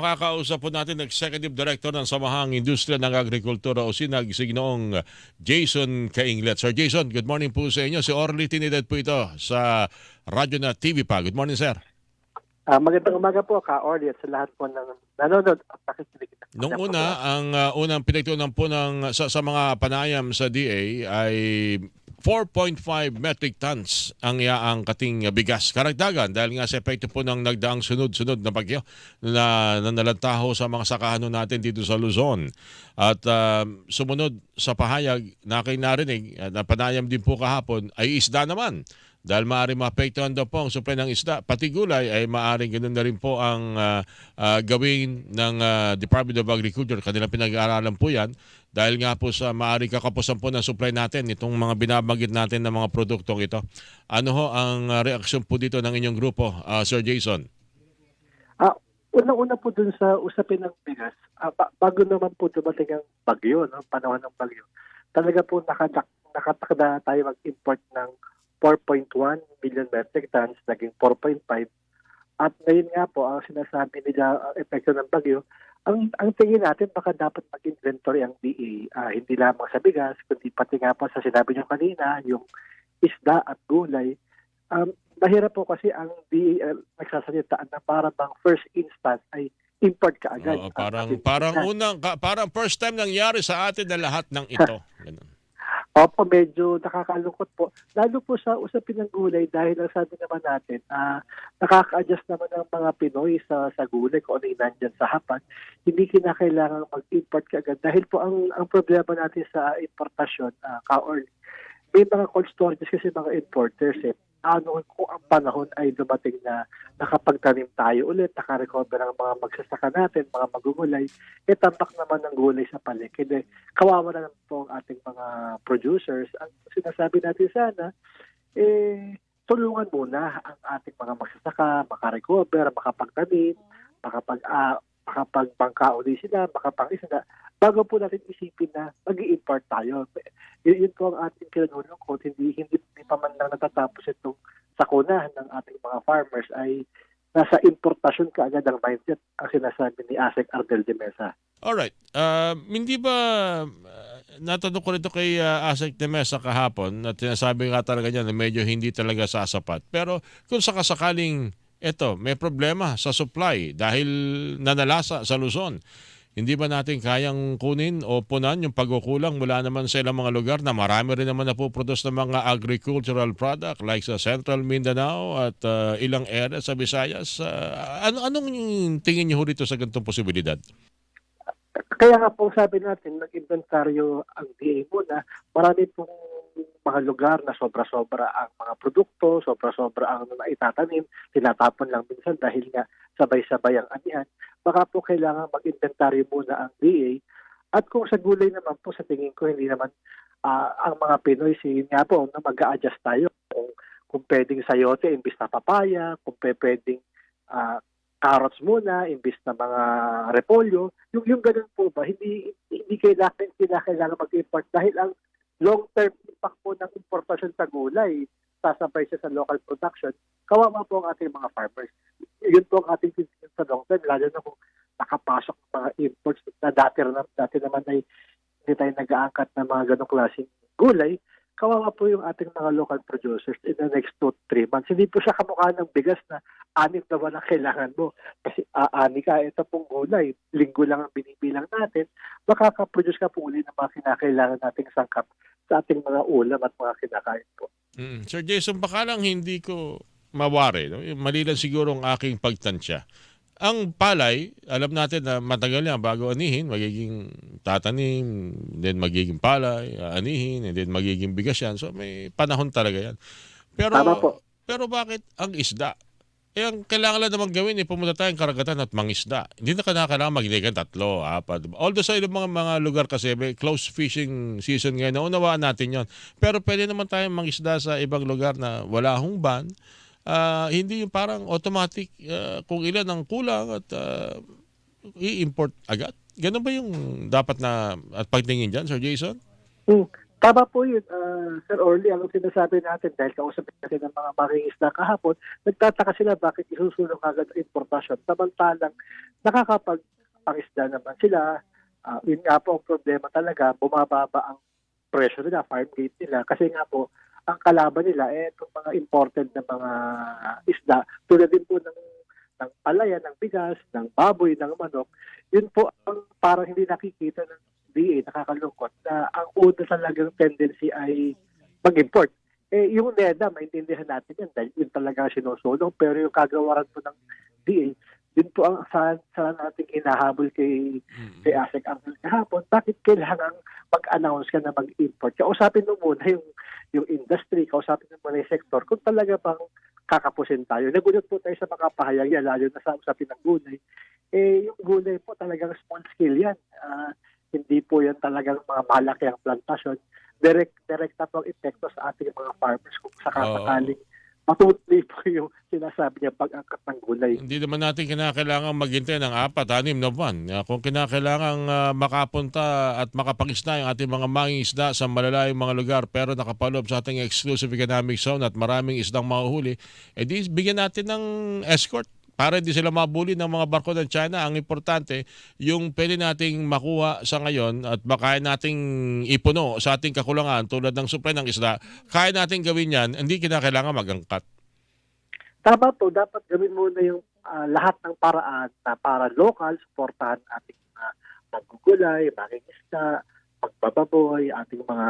Makakausap po natin Executive Director ng Samahang Industriya ng Agrikultura o SINAG, si Ginoong Jason Kainglet. Sir Jason, good morning po sa inyo. Si Orly Tinidad po ito sa Radyo na TV pa. Good morning, sir. Ah, magandang umaga po, Ka-Orly, at sa lahat po ng nanonood at nakikinig. Nung una, ang uh, unang pinagtunan po ng, sa, sa mga panayam sa DA ay 4.5 metric tons ang iaang kating bigas. Karagdagan dahil nga sa epekto po ng nagdaang sunod-sunod na bagyo na, na nalantaho sa mga sakahan natin dito sa Luzon. At uh, sumunod sa pahayag na kayo narinig, uh, na panayam din po kahapon, ay isda naman. Dahil maaari maapektuhan daw po ang supply ng isda, pati gulay ay maaaring ganun na rin po ang uh, uh, gawin ng uh, Department of Agriculture. Kanilang pinag-aaralan po yan dahil nga po sa maaari kakapusan po ng supply natin itong mga binabanggit natin ng mga produktong ito. Ano ho ang uh, reaksyon po dito ng inyong grupo, uh, Sir Jason? Ah, unang-una po dun sa usapin ng bigas, ah, ba- bago naman po dumating ang bagyo, no, panahon ng bagyo, talaga po nakatak nakatakda tayo mag-import ng 4.1 million metric tons, naging 4.5. At ngayon nga po, ang sinasabi nila ang epekto ng bagyo, ang, ang tingin natin baka dapat mag-inventory ang DA, ah, hindi lamang sa bigas, kundi pati nga po sa sinabi nyo kanina, yung isda at gulay. Um, mahirap po kasi ang DA uh, nagsasalitaan na para bang first instance ay import ka agad. Oo, ang parang parang unang ka- parang first time nangyari sa atin na lahat ng ito. Ganun. Opo, medyo nakakalungkot po. Lalo po sa usapin ng gulay dahil ang sabi naman natin, ah nakaka-adjust naman ng mga Pinoy sa, sa gulay kung ano yung nandyan sa hapan. Hindi kinakailangan mag-import ka agad. Dahil po ang, ang problema natin sa importasyon, uh, ka-or, may mga cold storages kasi mga importers eh. Ano kung ang panahon ay dumating na nakapagtanim tayo ulit, nakarecover ang mga magsasaka natin, mga magugulay, eh tambak naman ng gulay sa palengke. Eh, kawawa na po ang ating mga producers. Ang sinasabi natin sana, eh, tulungan muna ang ating mga magsasaka, makarecover, makapagtanim, makapag, uh, makapagbangka uli sila, makapangisda, bago po natin isipin na mag import tayo. Yun, yun po ang ating kinanulungkot. Hindi, hindi, hindi pa man lang natatapos itong sakunahan ng ating mga farmers ay nasa importasyon ka agad ang mindset ang sinasabi ni Asek Ardel de Mesa. Alright. Uh, hindi ba uh, natanong ko rito kay uh, Asek de Mesa kahapon at sinasabi nga talaga niya na medyo hindi talaga sasapat. Pero kung sakasakaling eto, may problema sa supply dahil nanalasa sa Luzon. Hindi ba natin kayang kunin o punan yung pagkukulang mula naman sa ilang mga lugar na marami rin naman napoproduce ng mga agricultural product like sa Central Mindanao at uh, ilang area sa Visayas? Uh, ano anong tingin niyo rito sa ganitong posibilidad? Kaya nga po sabi natin, nag-inventaryo ang DA muna. Marami pong mga lugar na sobra-sobra ang mga produkto, sobra-sobra ang naitatanim, tinatapon lang minsan dahil nga sabay-sabay ang anihan. Baka po kailangan mag-inventaryo muna ang DA. At kung sa gulay naman po, sa tingin ko, hindi naman ah, ang mga Pinoy, si nga po, na mag-a-adjust tayo kung, kung pwedeng sayote imbis na papaya, kung pwedeng ah, carrots muna imbis na mga repolyo. Yung yung ganun po ba, hindi hindi kailangan kailangan mag-import dahil ang long-term po ng importasyon sa gulay sasabay siya sa local production, kawawa po ang ating mga farmers. Yun po ang ating titingin sa long term, lalo na kung nakapasok ng mga imports na dati, na, dati naman ay hindi tayo nag-aangkat ng mga ganong klaseng gulay, kawawa po yung ating mga local producers in the next 2-3 months. Hindi po siya kamukha ng bigas na anim na buwan ang kailangan mo. Kasi aani ka, ito pong gulay, linggo lang ang binibilang natin, makakaproduce ka po uli ng mga kinakailangan nating sangkap sa ating mga ulam at mga kinakain po. Mm. Sir Jason, baka lang hindi ko mawari. No? Mali lang siguro ang aking pagtansya. Ang palay, alam natin na matagal yan bago anihin, magiging tatanim, then magiging palay, anihin, and then magiging bigas yan. So may panahon talaga yan. Pero, Tama po. pero bakit ang isda? Eh, ang kailangan lang naman gawin, eh, pumunta tayong karagatan at mangisda. Hindi na kailangan magdigan tatlo, apat. Although sa ilang mga, mga lugar kasi, may close fishing season ngayon, naunawaan natin yon. Pero pwede naman tayong mangisda sa ibang lugar na wala hong ban. Ah, hindi yung parang automatic ah, kung ilan ang kulang at ah, i-import agad. Ganun ba yung dapat na at pagtingin dyan, Sir Jason? Hmm. Tama po yun, ah, Sir Orly, ang sinasabi natin dahil kausap natin ng mga mangingisda kahapon, nagtataka sila bakit isusulong agad ang importasyon. Samantalang nakakapag-pangisda naman sila. Ah, yun nga po ang problema talaga, bumababa ang presyo nila, farm gate nila. Kasi nga po, ang kalaban nila, eh, itong mga imported na mga isda, tulad din po ng, ng palaya, ng bigas, ng baboy, ng manok, yun po ang parang hindi nakikita ng DA, nakakalungkot, na ang una talagang tendency ay mag-import. Eh, yung NEDA, maintindihan natin yan dahil yun talaga sinusulong. Pero yung kagawaran po ng DA, yun po ang saan, saan natin hinahabol kay, Mm. kay ASEC Angel kahapon. Bakit kailangan mag-announce ka na mag-import? Kausapin mo muna yung, yung industry, kausapin mo muna yung sector kung talaga bang kakapusin tayo. Nagulat po tayo sa mga pahayag yan, lalo na sa usapin ng gulay. Eh, yung gulay po talagang small scale yan. Ah, hindi po yan talagang mga malaki ang plantasyon. Direct, direct na po ang epekto sa ating mga farmers kung sakasakaling matutuloy po yung sinasabi niya pag-angkat ng gulay. Hindi naman natin kinakailangan maghintay ng apat, anim na buwan. Ah, Kung kinakailangan ah, makapunta at makapangisda yung ating mga mangingisda sa malalayong mga lugar pero nakapaloob sa ating exclusive economic zone at maraming isdang mahuhuli, eh di bigyan natin ng escort para hindi sila mabuli ng mga barko ng China. Ang importante, yung pwede nating makuha sa ngayon at baka nating ipuno sa ating kakulangan tulad ng supply ng isda, kaya nating gawin yan, hindi kinakailangan magangkat. Tama po, dapat gawin muna yung ah, lahat ng paraan na para local, supportahan ating mga magugulay, mangingisda, magbababoy, ating mga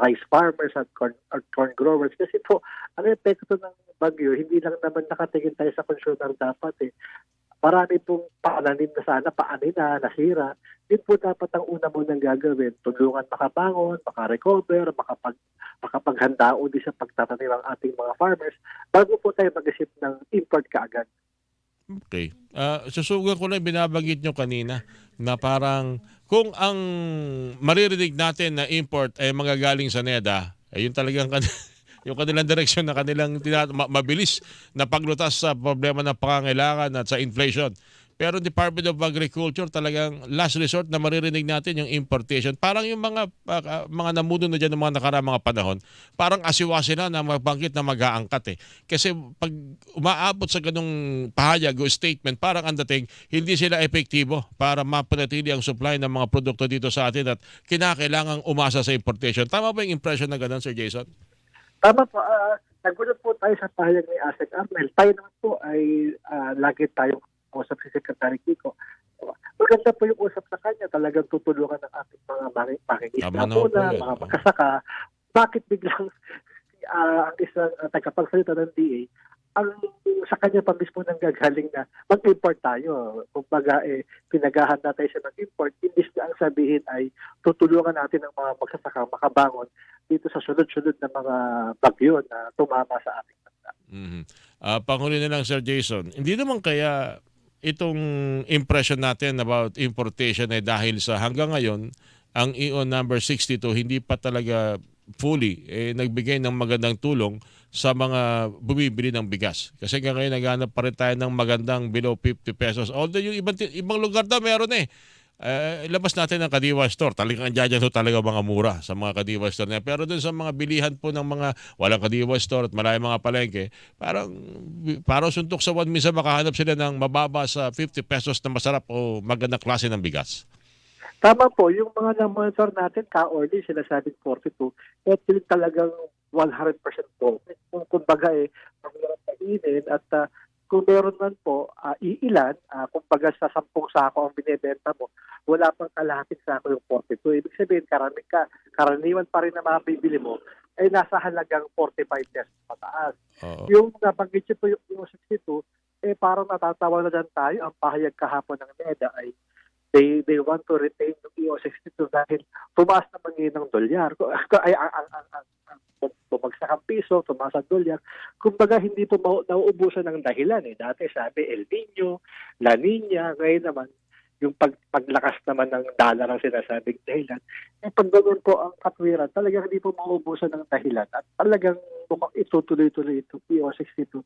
rice farmers at corn, at corn growers. Kasi po, ang epekto ng bagyo, hindi lang naman nakatingin tayo sa consumer dapat eh. Marami pong pananim na sana, paani na, nasira. Yun po dapat ang una munang gagawin. Tulungan makabangon, makarecover, makapag, makapaghanda uli sa pagtatanim ng ating mga farmers bago po tayo mag-isip ng import kaagad. Okay. Ah, susugan ko lang binabanggit nyo kanina na parang kung ang maririnig natin na import ay magagaling sa NEDA, ay yun talagang kan- yung kanilang direksyon na kanilang mabilis na paglutas sa problema ng pangangailangan at sa inflation. Pero Department of Agriculture talagang last resort na maririnig natin yung importation. Parang yung mga ah, mga namuno na dyan ng mga nakaraang mga panahon, parang asiwasi na na magbangkit na mag-aangkat eh. Kasi pag umaabot sa ganung pahayag o statement, parang ang dating hindi sila epektibo para mapanatili ang supply ng mga produkto dito sa atin at kinakailangang umasa sa importation. Tama ba yung impression na ganun, Sir Jason? Tama po, ah, nagulat po tayo sa pahayag ni Asek Armel. Tayo naman po ay ah, lagi tayong usap si Secretary Kiko. Maganda po yung usap sa kanya. Talagang tutulungan ng ating mga maki- makinisda po yun. mga makasaka. Bakit biglang ah, ang isang uh, tagapagsalita ng DA ang sa kanya pa mismo nang gagaling na mag-import tayo. Kumbaga, eh, pinaghahanda tayo sa mag-import. Imbis na ang sabihin ay tutulungan natin ang mga magsasaka makabangon dito sa sunod-sunod na mga bagyo na tumama sa ating bansa. Mhm. Ah, panghuli na lang, Sir Jason. Hindi naman kaya itong impression natin about importation ay dahil sa hanggang ngayon, ang EO number 62 hindi pa talaga fully eh, nagbigay ng magandang tulong sa mga bumibili ng bigas. Kasi ngayon naghanap pa rin tayo ng magandang below 50 pesos. Although yung ibang, ibang lugar daw meron eh. Eh, labas natin ang Kadiwa Store. Talagang dyan ho talaga mga mura sa mga Kadiwa Store na. yan. Pero dun sa mga bilihan po ng mga walang Kadiwa Store at malayang mga palengke, parang, parang suntok sa one minsan makahanap sila ng mababa sa 50 pesos na masarap o magandang klase ng bigas. Tama po, yung mga na-monitor natin, ka-order, sila sabing 42, eh, yun talagang 100% profit. Kung kumbaga eh, mahirap kainin at ah, kung meron man po, ah, iilan, uh, kumbaga sa 10 sako ang binibenta mo, wala pang kalahating sako yung 42. Ibig sabihin, karami ka, karaniwan pa rin na mabibili mo, ay nasa halagang 45 pesos pataas. Oo. Yung nabanggit niyo po yung, yung 62, eh parang natatawa na dyan tayo. Ang pahayag kahapon ng NEDA ay they they want to retain yung EO62 dahil tumaas naman yun ng dolyar. Ay, ang, ang, ang, ang, bumagsak ang piso, tumaas ang dolyar. Kumbaga, hindi po nauubusan ng dahilan. Eh. Dati sabi El Nino, La Nina, ngayon naman, yung pag, paglakas naman ng dollar ang sinasabing dahilan. Eh, pag ganun po ang katwiran, talagang hindi po mauubusan ng dahilan. At talagang mukhang itutuloy-tuloy itong EO62,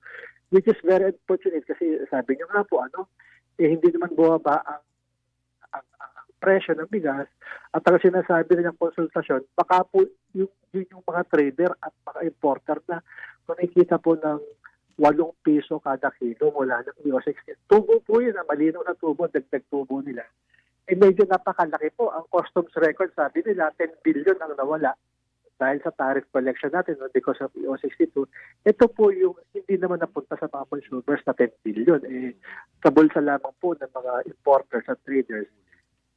which is very unfortunate kasi sabi nyo nga po, ano, eh, hindi naman ang, ang presyo ng bigas at ang sinasabi nilang konsultasyon, baka po yung, yun yung mga trader at mga importer na kumikita po ng 8 piso kada kilo mula ng Euro 16. Tubo po yun, ah, malinaw na tubo, dagdag tubo nila. Eh medyo napakalaki po. Ang customs record, sabi nila, 10 billion ang nawala dahil sa tariff collection natin no, because of EO 62. Ito po yung hindi naman napunta sa mga consumers na 10 billion. Eh, sa bulsa lamang po ng mga importers at traders.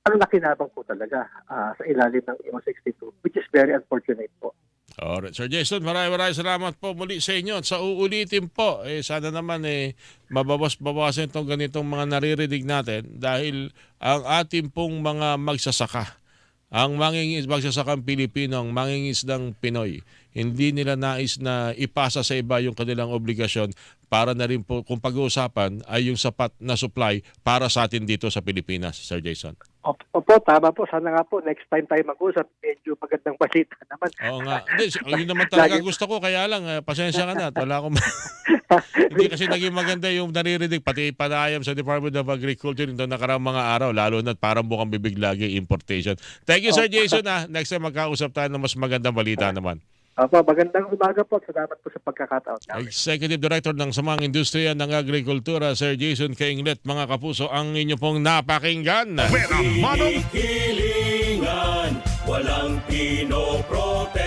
Ang nakinabang po talaga ah, sa ilalim ng EO 62, which is very unfortunate po. Alright. Sir Jason, maraming maraming salamat po muli sa inyo. At sa uulitin po, eh, sana naman eh, mabawas-bawasan itong ganitong mga naririnig natin dahil ang ating pong mga magsasaka, ang mangingis magsasakang Pilipino, ang mangingis ng Pinoy, hindi nila nais na ipasa sa iba yung kanilang obligasyon para na rin po kung pag-uusapan ay yung sapat na supply para sa atin dito sa Pilipinas, Sir Jason. Opo, tama po. Sana nga po, next time tayo mag-usap, medyo magandang balita naman. Oo nga. Hindi, yun naman talaga gusto ko. Kaya lang, eh, pasensya ka na. Wala akong... Hindi kasi naging maganda yung naririnig. Pati panayam sa Department of Agriculture nito nakarang mga araw. Lalo na parang bukang bibig lagi importation. Thank you, Sir Jason. Ha. Next time magkausap tayo ng mas magandang balita naman. Opo, magandang umaga po. Salamat po sa pagkakataon. namin. Executive Director ng Samang Industriya ng Agrikultura, Sir Jason Kainglet. Mga kapuso, ang inyo pong napakinggan. Hilingan, walang pinoprotektahan.